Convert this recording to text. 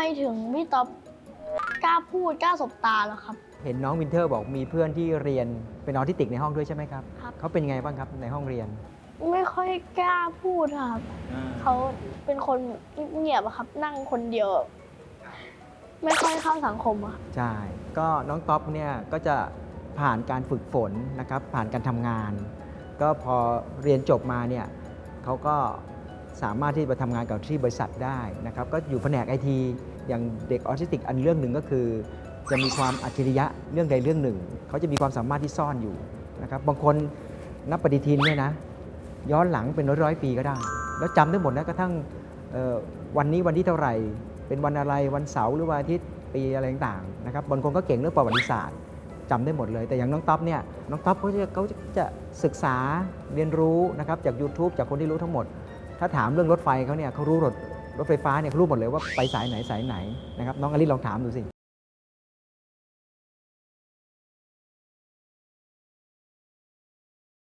มถึงพี่ต๊อบกล้าพูดกล้าสบตาเหรอครับ เห็นน้องวินเทอร์บอกมีเพื่อนที่เรียนเป็นออทิสติกในห้องด้วยใช่ไหมครับ ครับ เขาเป็นไงบ้างครับในห้องเรียน ไม่ค่อยกล้าพูดครับ เขาเป็นคนเงียบๆอะครับ นั่งคนเดียวไม่ค่อยเข้าสังคมอะครับใช่ ก็น้องท็อปเนี่ยก็จะผ่านการฝึกฝนนะครับ ผ่านการทำงาน ก็พอเรียนจบมาเนี่ยเขาก็ สามารถที่จะทำงานกับที่บริษัทได้นะครับก็อยู่แผนกไอทีอย่างเด็กออทิสติกอันเรื่องหนึ่งก็คือ จะมีความอัจฉริยะเรื่องใดเรื่องหนึ่ง เขาจะมีความสามารถที่ซ่อนอยู่นะครับบางคนนับปฏิทินเนี่ยนะย้อนหลังเป็นร้อยๆปีก็ได้ แล้วจำได้หมดนะกระทั่งวันนี้วันที่เท่าไหร่ เป็นวันอะไรวันเสาร์หรือวันอาทิตย์ปีอะไรต่างๆนะครับบางคนก็เก่งเรื่องประวัติศาสตร์จำได้หมดเลย แต่อย่างน้องท็อปเนี่ยน้องท็อปเขาจะเขาจะศึกษาเรียนรู้นะครับจาก YouTube จากคนที่รู้ทั้งหมด ถ้าถามเรื่องรถไฟเขาเนี่ยเขารู้รถรถไฟฟ้าเนี่ยเขารู้หมดเลยว่าไปสายไหนสายไหนนะครับน้องอลิลองถามดูสิ